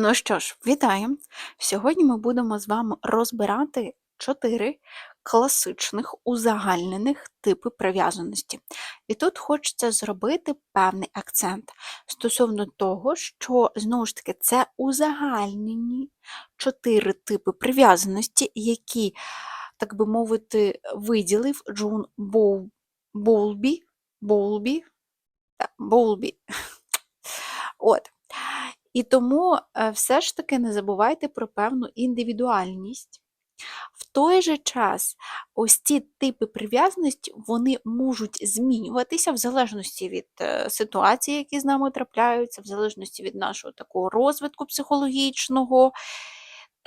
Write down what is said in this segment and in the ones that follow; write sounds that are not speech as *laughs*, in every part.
Ну що ж, вітаю! Сьогодні ми будемо з вами розбирати чотири класичних узагальнених типи прив'язаності. І тут хочеться зробити певний акцент стосовно того, що, знову ж таки, це узагальнені чотири типи прив'язаності, які, так би мовити, виділив. Боулбі. Боулбі. Так, Боулбі. *laughs* От. І тому е, все ж таки не забувайте про певну індивідуальність. В той же час ось ці типи прив'язаності вони можуть змінюватися в залежності від е, ситуації, які з нами трапляються, в залежності від нашого такого розвитку психологічного.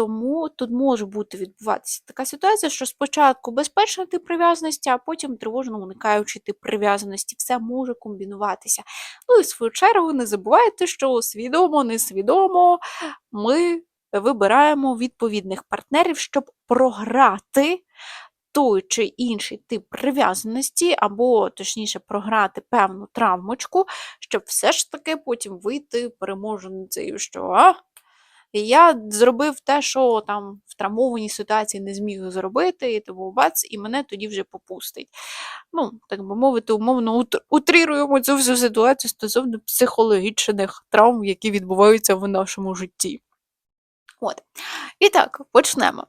Тому тут може бути відбуватися така ситуація, що спочатку безпечний тип прив'язаності, а потім тривожно уникаючий тип прив'язаності. Все може комбінуватися. Ну і в свою чергу не забувайте, що свідомо, несвідомо ми вибираємо відповідних партнерів, щоб програти. Той чи інший тип прив'язаності, або, точніше, програти певну травмочку, щоб все ж таки потім вийти переможницею, що а, я зробив те, що там в травмованій ситуації не зміг зробити, і тому бац, і мене тоді вже попустить. Ну, так би мовити, умовно утріруємо цю всю ситуацію стосовно психологічних травм, які відбуваються в нашому житті. От. І так, почнемо.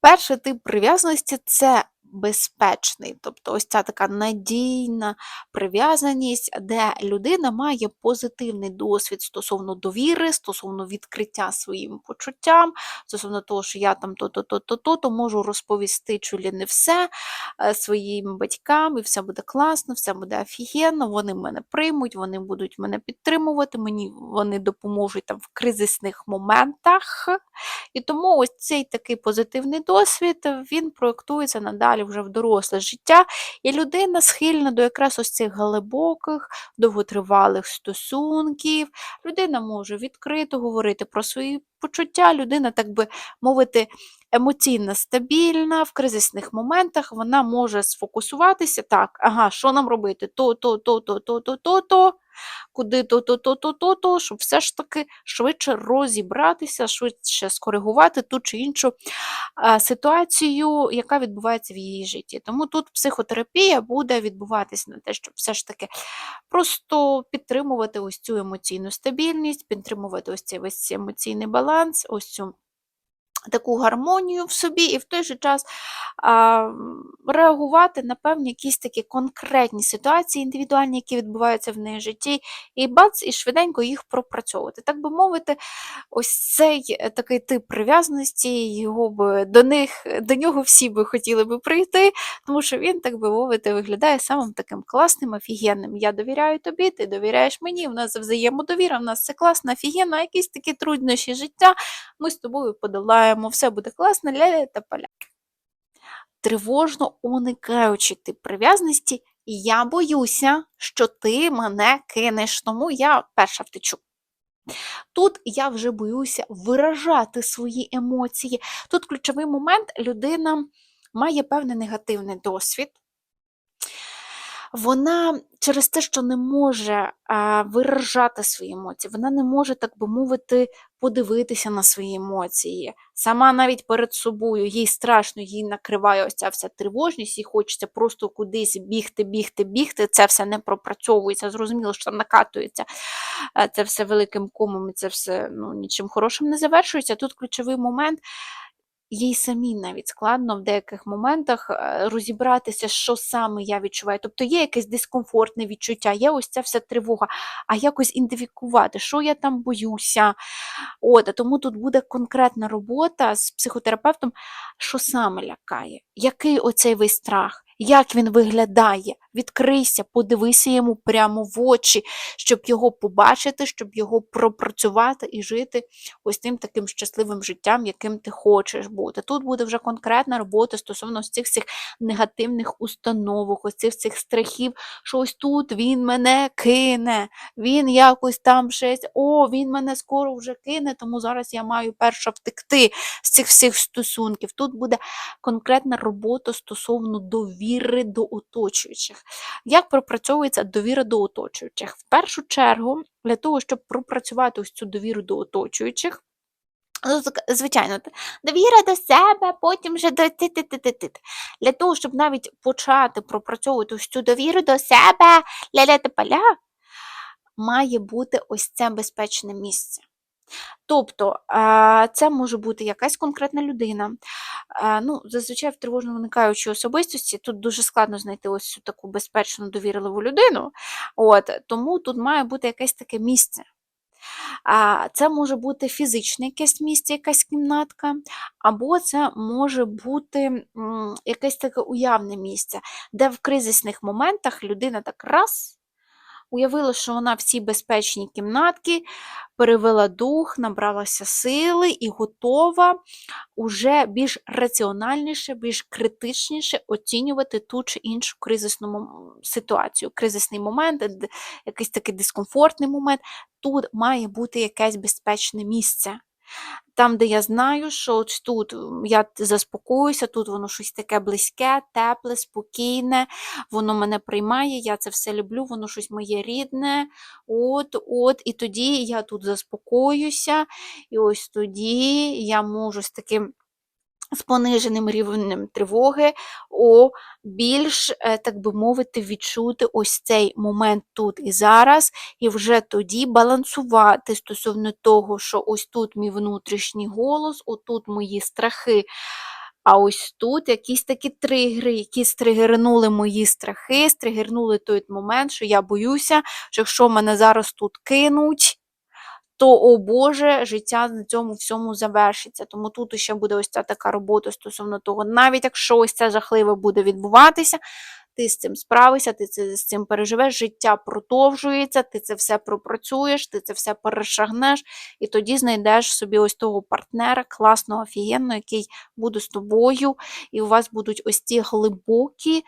Перший тип прив'язаності це безпечний, тобто ось ця така надійна прив'язаність, де людина має позитивний досвід стосовно довіри, стосовно відкриття своїм почуттям, стосовно того, що я там то-то, то-то, то-то, можу розповісти чулі не все е, своїм батькам, і все буде класно, все буде офігенно, вони мене приймуть, вони будуть мене підтримувати, мені вони допоможуть там в кризисних моментах. І тому ось цей такий позитивний досвід він проєктується надалі далі вже в доросле життя, і людина схильна до якраз ось цих глибоких, довготривалих стосунків. Людина може відкрито говорити про свої почуття, людина, так би мовити, емоційно стабільна, в кризисних моментах вона може сфокусуватися так, ага, що нам робити? То, то, то, то, то, то, то, то куди то-то-то-то-то, щоб все ж таки швидше розібратися, швидше скоригувати ту чи іншу ситуацію, яка відбувається в її житті. Тому тут психотерапія буде відбуватися на те, щоб все ж таки просто підтримувати ось цю емоційну стабільність, підтримувати ось цей весь емоційний баланс, ось цю таку гармонію в собі, і в той же час а, реагувати на певні якісь такі конкретні ситуації, індивідуальні, які відбуваються в неї житті, і бац, і швиденько їх пропрацьовувати. Так би мовити, ось цей е, такий тип прив'язаності, його б до них, до нього всі би хотіли би прийти, тому що він, так би мовити, виглядає самим таким класним, офігенним. Я довіряю тобі, ти довіряєш мені, в нас взаємодовіра, в нас все класно, офігенно, якісь такі труднощі життя ми з тобою подолаємо чекаємо, все буде класно, ляля та поля. Тривожно уникаючи тип прив'язаності, я боюся, що ти мене кинеш, тому я перша втечу. Тут я вже боюся виражати свої емоції. Тут ключовий момент людина має певний негативний досвід, вона через те, що не може виражати свої емоції, вона не може, так би мовити, подивитися на свої емоції. Сама навіть перед собою, їй страшно, їй накриває ось ця вся тривожність, їй хочеться просто кудись бігти, бігти, бігти. Це все не пропрацьовується. Зрозуміло, що накатується це все великим комом, це все ну, нічим хорошим не завершується. Тут ключовий момент їй самій навіть складно в деяких моментах е, розібратися, що саме я відчуваю. Тобто є якесь дискомфортне відчуття, є ось ця вся тривога, а якось ідентифікувати, що я там боюся. От, а Тому тут буде конкретна робота з психотерапевтом, що саме лякає, який оцей весь страх як він виглядає. Відкрийся, подивися йому прямо в очі, щоб його побачити, щоб його пропрацювати і жити ось тим таким щасливим життям, яким ти хочеш бути. Тут буде вже конкретна робота стосовно цих всіх негативних установок, ось цих цих страхів, що ось тут він мене кине, він якось там щось, о, він мене скоро вже кине, тому зараз я маю перша втекти з цих всіх стосунків. Тут буде конкретна робота стосовно довіри довіри до оточуючих. Як пропрацьовується довіра до оточуючих? В першу чергу, для того, щоб пропрацювати ось цю довіру до оточуючих, Ну, Звичайно, довіра до себе, потім вже до ти ти ти ти ти Для того, щоб навіть почати пропрацьовувати ось цю довіру до себе, ля-ля та поля, має бути ось це безпечне місце. Тобто це може бути якась конкретна людина. Ну, Зазвичай в тривожно виникаючій особистості тут дуже складно знайти ось цю таку безпечну довірливу людину. От, Тому тут має бути якесь таке місце. Це може бути фізичне якесь місце, якась кімнатка, або це може бути якесь таке уявне місце, де в кризисних моментах людина так раз. Уявила, що вона в цій безпечній кімнатці перевела дух, набралася сили і готова уже більш раціональніше, більш критичніше оцінювати ту чи іншу кризисну ситуацію. Кризисний момент, якийсь такий дискомфортний момент. Тут має бути якесь безпечне місце. Там, де я знаю, що от тут я заспокоюся, тут воно щось таке близьке, тепле, спокійне, воно мене приймає, я це все люблю, воно щось моє рідне. От, от, і тоді я тут заспокоюся, і ось тоді я можу з таким з пониженим рівнем тривоги, о, більш, е, так би мовити, відчути ось цей момент тут і зараз, і вже тоді балансувати стосовно того, що ось тут мій внутрішній голос, отут мої страхи. А ось тут якісь такі тригери, які стригернули мої страхи, стригернули той момент, що я боюся, що якщо мене зараз тут кинуть, то, о Боже, життя на цьому всьому завершиться. Тому тут ще буде ось ця така робота стосовно того, навіть якщо ось це жахливе буде відбуватися, ти з цим справишся, ти це, з цим переживеш, життя продовжується, ти це все пропрацюєш, ти це все перешагнеш, і тоді знайдеш собі ось того партнера, класного, офігенного, який буде з тобою, і у вас будуть ось ці глибокі,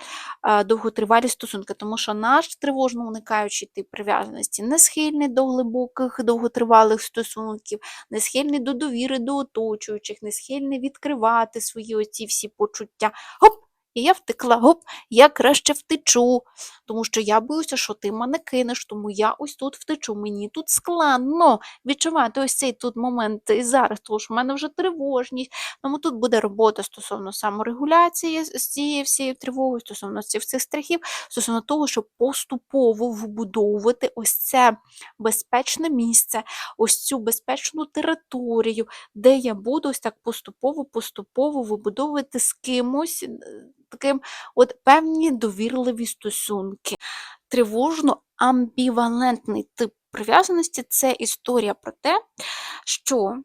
е, довготривалі стосунки. Тому що наш тривожно уникаючий тип прив'язаності не схильний до глибоких, довготривалих стосунків, не схильний до довіри до оточуючих, не схильний відкривати свої оці всі почуття. Гоп! І я втекла, гоп, я краще втечу, тому що я боюся, що ти мене кинеш, тому я ось тут втечу. Мені тут складно відчувати ось цей тут момент і зараз, тому що в мене вже тривожність. Тому тут буде робота стосовно саморегуляції з цією всією тривогою, стосовно цих цих страхів, стосовно того, щоб поступово вбудовувати ось це безпечне місце, ось цю безпечну територію, де я буду ось так поступово-поступово вибудовувати з кимось таким от певні довірливі стосунки. Тривожно-амбівалентний тип прив'язаності це історія про те, що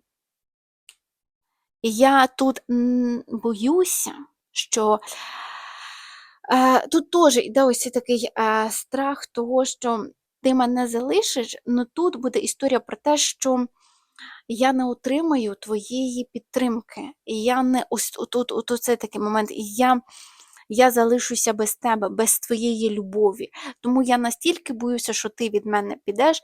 я тут боюся, що е, тут теж йде ось такий е, страх того, що ти мене залишиш, але тут буде історія про те, що я не отримаю твоєї підтримки. І я не ось тут, от оце такий момент, і я, я залишуся без тебе, без твоєї любові. Тому я настільки боюся, що ти від мене підеш.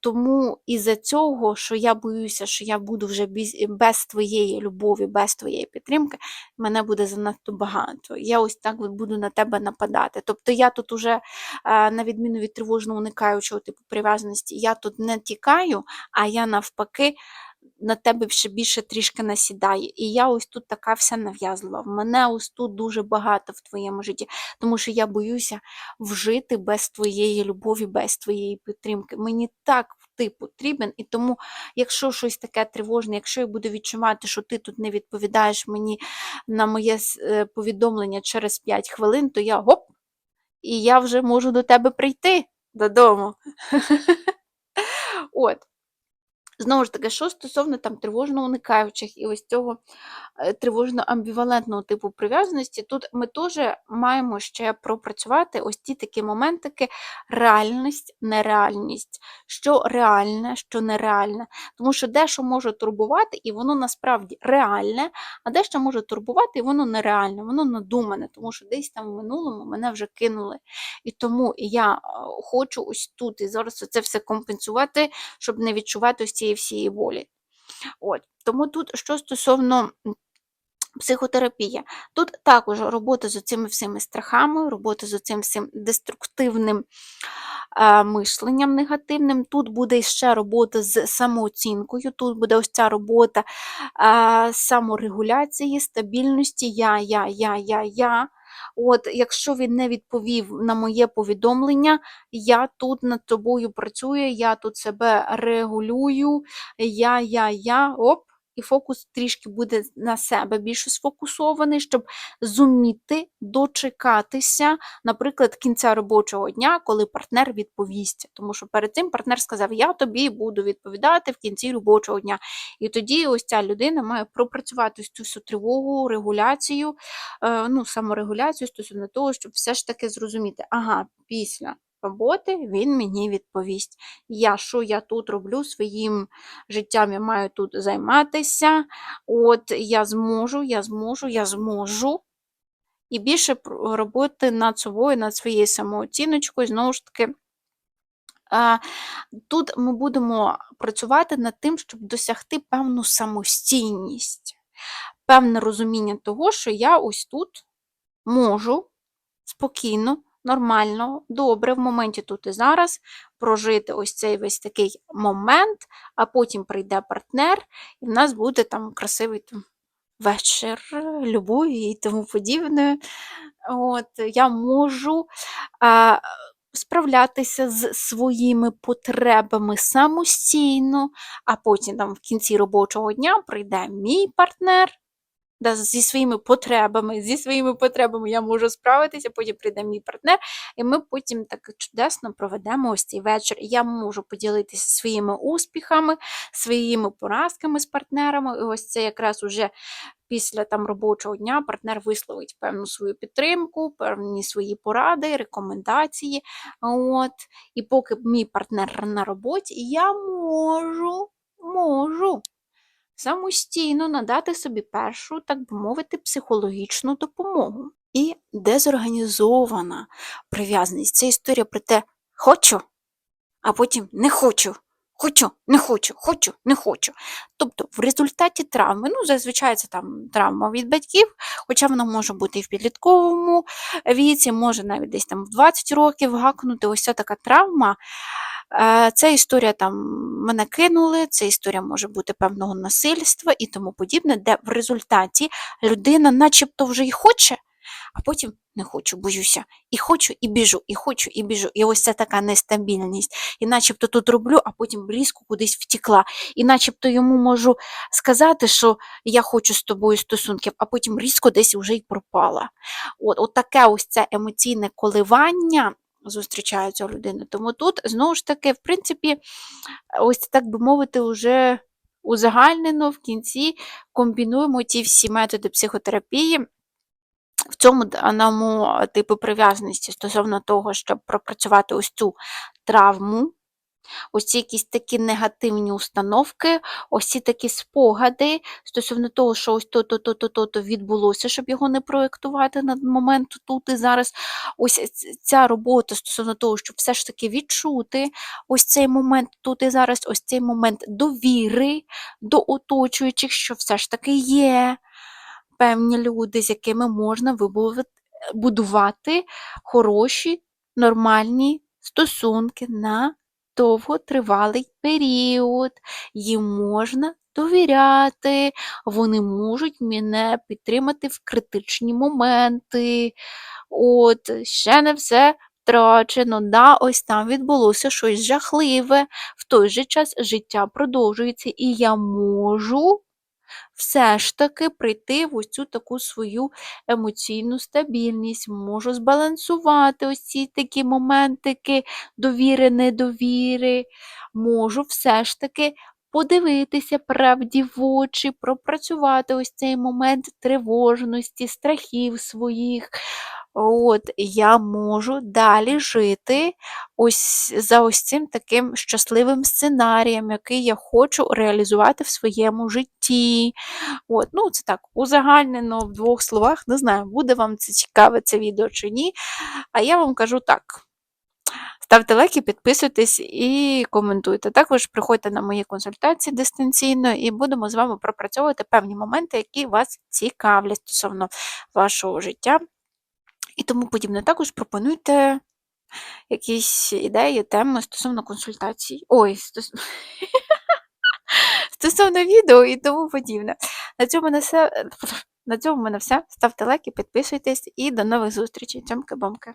Тому із-за цього, що я боюся, що я буду вже без, твоєї любові, без твоєї підтримки, мене буде занадто багато. Я ось так буду на тебе нападати. Тобто я тут уже, е, на відміну від тривожно уникаючого типу прив'язаності, я тут не тікаю, а я навпаки. На тебе ще більше трішки насідає. І я ось тут така вся нав'язлива. В мене ось тут дуже багато в твоєму житті, тому що я боюся вжити без твоєї любові, без твоєї підтримки. Мені так ти потрібен, і тому, якщо щось таке тривожне, якщо я буду відчувати, що ти тут не відповідаєш мені на моє е, повідомлення через 5 хвилин, то я гоп, і я вже можу до тебе прийти додому. *laughs* От. Знову ж таки, що стосовно там тривожно уникаючих і ось цього е, тривожно-амбівалентного типу прив'язаності, тут ми теж маємо ще пропрацювати ось ті такі моментики реальність, нереальність, що реальне, що нереальне. Тому що дещо може турбувати, і воно насправді реальне, а дещо може турбувати, і воно нереальне, воно надумане, тому що десь там в минулому мене вже кинули. І тому я е, хочу ось тут і зараз це все компенсувати, щоб не відчувати ось цієї всієї болі. От. Тому тут, що стосовно м, Психотерапія. Тут також робота з цими всіми страхами, робота з цим всім деструктивним е, мишленням негативним. Тут буде ще робота з самооцінкою, тут буде ось ця робота е, саморегуляції, стабільності, я, я, я, я, я. От, Якщо він не відповів на моє повідомлення, я тут над тобою працюю, я тут себе регулюю, я, я, я, оп, і фокус трішки буде на себе більше сфокусований, щоб зуміти дочекатися, наприклад, кінця робочого дня, коли партнер відповість. Тому що перед цим партнер сказав: Я тобі буду відповідати в кінці робочого дня. І тоді ось ця людина має пропрацювати цю всю тривогу, регуляцію, е, ну, саморегуляцію стосовно того, щоб все ж таки зрозуміти, ага, після роботи, він мені відповість. Я що я тут роблю своїм життям, я маю тут займатися. От я зможу, я зможу, я зможу. І більше роботи над собою, над своєю самооціночкою, знову ж таки. Тут ми будемо працювати над тим, щоб досягти певну самостійність, певне розуміння того, що я ось тут можу спокійно нормально, добре в моменті тут і зараз прожити ось цей весь такий момент, а потім прийде партнер, і в нас буде там красивий там, вечір, любові і тому подібне. От, Я можу а, справлятися з своїми потребами самостійно, а потім там в кінці робочого дня прийде мій партнер да, зі своїми потребами, зі своїми потребами я можу справитися, потім прийде мій партнер, і ми потім так чудесно проведемо ось цей вечір. Я можу поділитися своїми успіхами, своїми поразками з партнерами. І ось це якраз уже після там робочого дня партнер висловить певну свою підтримку, певні свої поради, рекомендації. От. І поки мій партнер на роботі, я можу, можу самостійно надати собі першу, так би мовити, психологічну допомогу. І дезорганізована прив'язаність це історія про те, хочу, а потім не хочу. Хочу, не хочу, хочу, не хочу. Тобто, в результаті травми, ну, зазвичай це там травма від батьків, хоча вона може бути і в підлітковому віці, може навіть десь там в 20 років гакнути. Ось ця така травма, це історія там мене кинули, це історія може бути певного насильства і тому подібне, де в результаті людина начебто вже й хоче, а потім не хочу, боюся. І хочу, і біжу, і хочу, і біжу. І ось це така нестабільність. І начебто тут роблю, а потім різко кудись втікла. І начебто йому можу сказати, що я хочу з тобою стосунків, а потім різко десь вже й пропала. От, от таке ось це емоційне коливання зустрічаються у людини. Тому тут, знову ж таки, в принципі, ось так би мовити, вже узагальнено в кінці комбінуємо ті всі методи психотерапії. В цьому даному типу прив'язаності стосовно того, щоб пропрацювати ось цю травму, ось якісь такі негативні установки, ось ці такі спогади стосовно того, що ось то-то, то-то, то-то відбулося, щоб його не проєктувати на момент тут і зараз. Ось ця робота стосовно того, щоб все ж таки відчути ось цей момент тут і зараз, ось цей момент довіри до оточуючих, що все ж таки є певні люди, з якими можна будувати хороші, нормальні стосунки на довготривалий період, їм можна довіряти, вони можуть мене підтримати в критичні моменти. От, ще не все втрачено, да, ось там відбулося щось жахливе. В той же час життя продовжується, і я можу все ж таки прийти в ось цю таку свою емоційну стабільність, можу збалансувати ось ці такі моментики довіри, недовіри, можу все ж таки подивитися правді в очі, пропрацювати ось цей момент тривожності, страхів своїх. От, Я можу далі жити ось за ось цим таким щасливим сценарієм, який я хочу реалізувати в своєму житті. От, ну, Це так, узагальнено в двох словах. Не знаю, буде вам це цікаве це відео чи ні. А я вам кажу так. Ставте лайки, підписуйтесь і коментуйте. Також приходьте на мої консультації дистанційно і будемо з вами пропрацьовувати певні моменти, які вас цікавлять стосовно вашого життя і тому подібне. Також пропонуйте якісь ідеї, теми стосовно консультацій. Ой, стос... *laughs* стосовно відео і тому подібне. На цьому, на все... На цьому в мене все. Ставте лайки, підписуйтесь і до нових зустрічей. Цьомки-бомки.